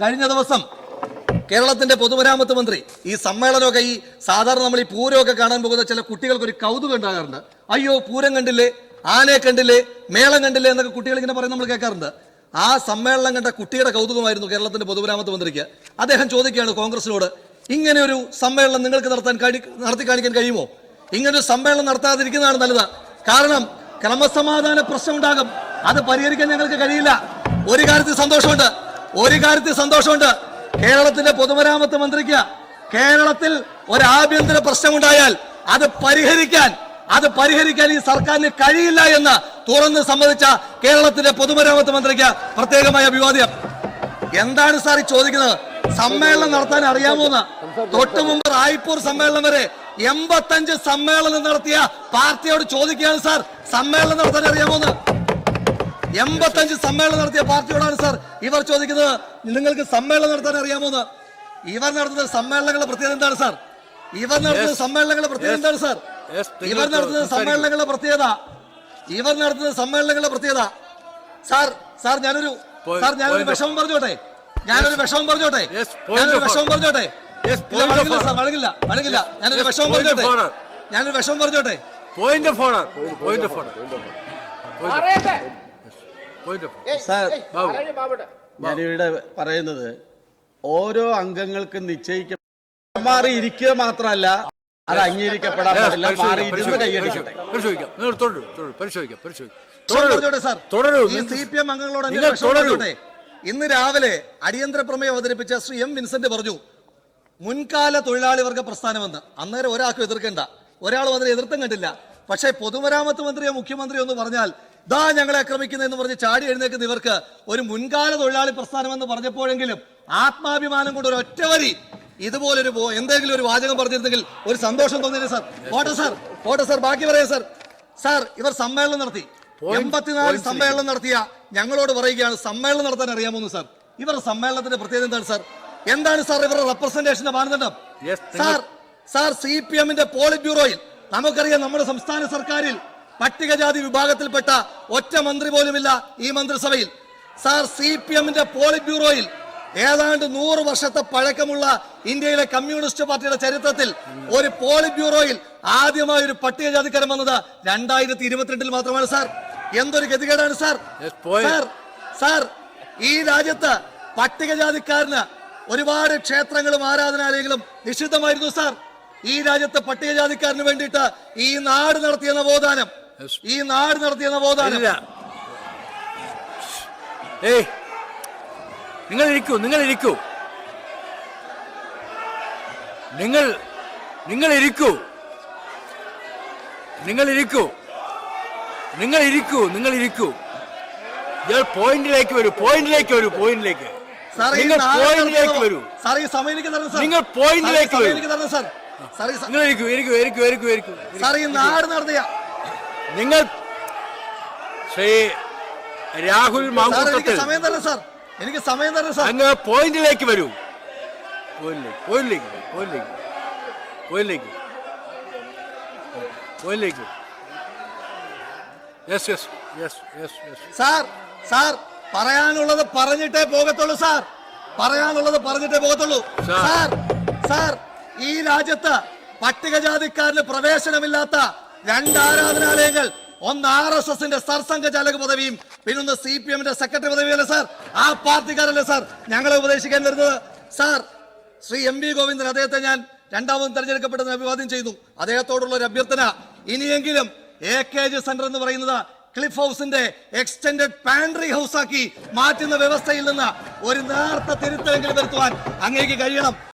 കഴിഞ്ഞ ദിവസം കേരളത്തിന്റെ പൊതുമരാമത്ത് മന്ത്രി ഈ സമ്മേളനമൊക്കെ ഈ സാധാരണ നമ്മൾ ഈ പൂരമൊക്കെ കാണാൻ പോകുന്ന ചില കുട്ടികൾക്ക് ഒരു കൗതുകം ഉണ്ടാകാറുണ്ട്. അയ്യോ പൂരം കണ്ടില്ലേ? ആനയെ കണ്ടില്ലേ? മേളം കണ്ടില്ലേ? എന്നൊക്കെ കുട്ടികൾ ഇങ്ങനെ പറയുന്നത് നമ്മൾ കേൾക്കാറുണ്ട്. ആ സമ്മേളനം കണ്ട കുട്ടിയുടെ കൗതുകമായിരുന്നു കേരളത്തിന്റെ പൊതുമരാമത്ത് മന്ത്രിക്ക്. അദ്ദേഹം ചോദിക്കുകയാണ് കോൺഗ്രസിനോട് ഇങ്ങനെ ഒരു സമ്മേളനം നിങ്ങൾക്ക് നടത്താൻ കഴി- നടത്തി കാണിക്കാൻ കഴിയുമോ? ഇങ്ങനെ ഒരു സമ്മേളനം നടത്താതിരിക്കുന്നതാണ് നല്ലത്. കാരണം ക്രമസമാധാന പ്രശ്നം ഉണ്ടാകും. അത് പരിഹരിക്കാൻ ഞങ്ങൾക്ക് കഴിയില്ല. ഒരു കാര്യത്തിൽ സന്തോഷമുണ്ട്. ഒരു കാര്യത്തിൽ സന്തോഷമുണ്ട്. കേരളത്തിന്റെ പൊതുമരാമത്ത് മന്ത്രിക്ക് കേരളത്തിൽ ഒരു ആഭ്യന്തര പ്രശ്നമുണ്ടായാൽ അത് പരിഹരിക്കാൻ അത് പരിഹരിക്കാൻ ഈ സർക്കാരിന് കഴിയില്ല എന്ന് തുറന്ന് സമ്മതിച്ച കേരളത്തിന്റെ പൊതുമരാമത്ത് മന്ത്രിക്ക് പ്രത്യേകമായ അഭിവാദ്യം. എന്താണ് സാർ ഈ ചോദിക്കുന്നത്? സമ്മേളനം നടത്താൻ അറിയാമോന്ന് തൊട്ടു മുമ്പ് റായ്പൂർ സമ്മേളനം വരെ എൺപത്തഞ്ച് സമ്മേളനം നടത്തിയ പാർട്ടിയോട് ചോദിക്കുകയാണ് സാർ. സമ്മേളനം നടത്താൻ അറിയാമോന്ന് എൺപത്തഞ്ച് സമ്മേളനം നടത്തിയ പാർട്ടിയോടാണ് സാർ ഇവർ ചോദിക്കുന്നത്. നിങ്ങൾക്ക് സമ്മേളനം നടത്താൻ അറിയാമോന്ന് ഇവർ നടത്തുന്ന സമ്മേളനങ്ങളുടെ പ്രത്യേകത എന്താണ് സാർ? ഇവർ നടത്തുന്ന സമ്മേളനങ്ങളുടെ പ്രത്യേകത എന്താണ് സാർ? ഇവർ നടത്തുന്ന സമ്മേളനങ്ങളുടെ പ്രത്യേകത. ഇവർ നടത്തുന്ന സമ്മേളനങ്ങളുടെ പ്രത്യേകത. സാർ സാർ ഞാനൊരു സാർ ഞാനൊരു വിഷമം പറഞ്ഞോട്ടെ? ഞാനൊരു വിഷമം പറഞ്ഞോട്ടെ? ഞാനൊരു വിഷമം. പറഞ്ഞോട്ടെ? വഴങ്ങില്ല. സാർ വഴങ്ങില്ല വഴങ്ങില്ല. ഞാനൊരു വിഷമം പറഞ്ഞോട്ടെ. ഞാനൊരു വിഷമം പറഞ്ഞോട്ടെ? Point of honour point of honour point of sir ഞാനിവിടെ പറയുന്നത് ഓരോ അംഗങ്ങൾക്കും നിശ്ചയിക്ക മാറി ഇരിക്കുക മാത്രമല്ല അത് അംഗീകരിക്കപ്പെടാൻ പാടില്ല മാറി ഇരുന്ന് കൈയടിക്കട്ടെ. പരിശോധിക്കാം. നിങ്ങൾ തുടരും തുടരും പരിശോധിക്കാം പരിശോധിക്കാം. വിഷമം പറഞ്ഞോട്ടെ സാർ. തുടരൂ. ഈ സി പി എം അംഗങ്ങളോട് എന്റെ നിങ്ങൾ വിഷമം തുടരൂ. പറഞ്ഞോട്ടെ. ഇന്ന് രാവിലെ അടിയന്തര പ്രമേയം അവതരിപ്പിച്ച ശ്രീ എം വിൻസെന്റ് പറഞ്ഞു മുൻകാല തൊഴിലാളി വർഗ പ്രസ്ഥാനമെന്ന്. അന്നേരം ഒരാൾക്കും എതിർക്കേണ്ട. ഒരാളും അതിനെ എതിർത്തും കണ്ടില്ല. പക്ഷേ പൊതുമരാമത്ത് മന്ത്രിയോ മുഖ്യമന്ത്രിയോ എന്ന് പറഞ്ഞാൽ ദാ ഞങ്ങളെ ആക്രമിക്കുന്നു എന്ന് പറഞ്ഞ് ചാടി എഴുന്നേക്കുന്ന ഇവർക്ക് ഒരു മുൻകാല തൊഴിലാളി പ്രസ്ഥാനം എന്ന് പറഞ്ഞപ്പോഴെങ്കിലും ആത്മാഭിമാനം കൊണ്ട് ഒരു ഒറ്റവരി ഇതുപോലൊരു എന്തെങ്കിലും ഒരു വാചകം പറഞ്ഞിരുന്നെങ്കിൽ ഒരു സന്തോഷം തോന്നിയില്ല സാർ. പോട്ടെ സാർ പോട്ടെ സാർ ബാക്കി പറയാം സാർ. സാർ ഇവർ സമ്മേളനം നടത്തി. എൺപത്തിനാല് സമ്മേളനം നടത്തിയ ഞങ്ങളോട് പറയുകയാണ് സമ്മേളനം നടത്താൻ അറിയാമോന്ന് സാർ? ഇവരുടെ സമ്മേളനത്തിന്റെ പ്രത്യേകത എന്താണ് സാർ? എന്താണ് സാർ ഇവരുടെ റെപ്രസെന്റേഷന്റെ മാനദണ്ഡം? സാർ സാർ സി പി എമ്മിന്റെ പോളിറ്റ് ബ്യൂറോയിൽ നമുക്കറിയാം നമ്മുടെ സംസ്ഥാന സർക്കാരിൽ പട്ടികജാതി വിഭാഗത്തിൽപ്പെട്ട ഒറ്റ മന്ത്രി പോലുമില്ല ഈ മന്ത്രിസഭയിൽ സാർ സി പി എമ്മിന്റെ പോളിറ്റ് ബ്യൂറോയിൽ ഏതാണ്ട് നൂറ് വർഷത്തെ പഴക്കമുള്ള ഇന്ത്യയിലെ കമ്മ്യൂണിസ്റ്റ് പാർട്ടിയുടെ ചരിത്രത്തിൽ ഒരു പോളിറ്റ് ബ്യൂറോയിൽ ആദ്യമായി ഒരു പട്ടികജാതിക്കാരൻ വന്നത് രണ്ടായിരത്തി ഇരുപത്തിരണ്ടിൽ മാത്രമാണ് സാർ എന്തൊരു ഗതികേടാണ് സാർ. സാർ സാർ ഈ രാജ്യത്ത് പട്ടികജാതിക്കാരന് ഒരുപാട് ക്ഷേത്രങ്ങളും ആരാധനാലയങ്ങളും നിഷിദ്ധമായിരുന്നു സാർ ഈ രാജ്യത്തെ പട്ടികജാതിക്കാരന് വേണ്ടിയിട്ട് ഈ നാട് നടത്തിയ നവോത്ഥാനം. ഈ നാട് നടത്തിയ നവോത്ഥാനം ഏയ്. നിങ്ങൾ ഇരിക്കൂ നിങ്ങൾ ഇരിക്കൂ നിങ്ങൾ നിങ്ങൾ ഇരിക്കൂ നിങ്ങൾ ഇരിക്കൂ നിങ്ങൾ ഇരിക്കൂ നിങ്ങൾ ഇരിക്കൂ ഞാൻ പോയിന്റിലേക്ക് വരൂ. പോയിന്റിലേക്ക് വരൂ പോയിന്റിലേക്ക് നിങ്ങൾ പോയിന്റിലേക്ക് വരൂ. നിങ്ങൾ പോയിന്റിലേക്ക് വരൂ. നിങ്ങൾ ഇരിക്കൂ ഇരിക്കൂ ഇരിക്കൂ ഇരിക്കൂ ഇരിക്കൂ. സാർ ഈ നാട് നടത്തിയ നിങ്ങൾ ശ്രീ രാഹുൽ മാങ്കൂട്ടത്തിൽ സമയം തരണം സാർ. എനിക്ക് സമയം തരണം സാർ. അങ്ങ് പോയിന്റിലേക്ക് വരൂ. പോയിന്റിലേക്ക് പോയിന്റിലേക്ക് പോയിന്റിലേക്ക് പോയിന്റിലേക്ക് പോയിന്റിലേക്ക്. Yes yes yes yes yes sir sir പറയാനുള്ളത് പറഞ്ഞിട്ടേ പോകത്തുള്ളൂ സാർ. പറയാനുള്ളത് പറഞ്ഞിട്ടേ പോകത്തുള്ളൂ. സാർ. സാർ സാർ ഈ രാജ്യത്ത് പട്ടികജാതിക്കാരന് പ്രവേശനമില്ലാത്ത രണ്ട് ആരാധനാലയങ്ങൾ ഒന്ന് ആർ എസ് എസിന്റെ സർസംഘചാലക പദവിയും പിന്നൊന്ന് സി പി എമ്മിന്റെ സെക്രട്ടറി പദവിയല്ലേ സാർ? ആ പാർട്ടിക്കാരല്ലേ സാർ ഞങ്ങളെ ഉപദേശിക്കാൻ വരുന്നത്? Sir Shri M V Govindan അദ്ദേഹത്തെ ഞാൻ രണ്ടാമതും തെരഞ്ഞെടുക്കപ്പെട്ടെന്ന് അഭിവാദ്യം ചെയ്യുന്നു അദ്ദേഹത്തോടുള്ള ഒരു അഭ്യർത്ഥന ഇനിയെങ്കിലും എ കെ ജി സെന്റർ എന്ന് പറയുന്നത് ക്ലിഫ് ഹൗസിന്റെ എക്സ്റ്റൻഡഡ് പാൻട്രി ഹൗസാക്കി മാറ്റുന്ന വ്യവസ്ഥയിൽ നിന്ന് ഒരു നേർത്ത തിരുത്തലെങ്കിലും വരുത്തുവാൻ അങ്ങേക്ക് കഴിയണം.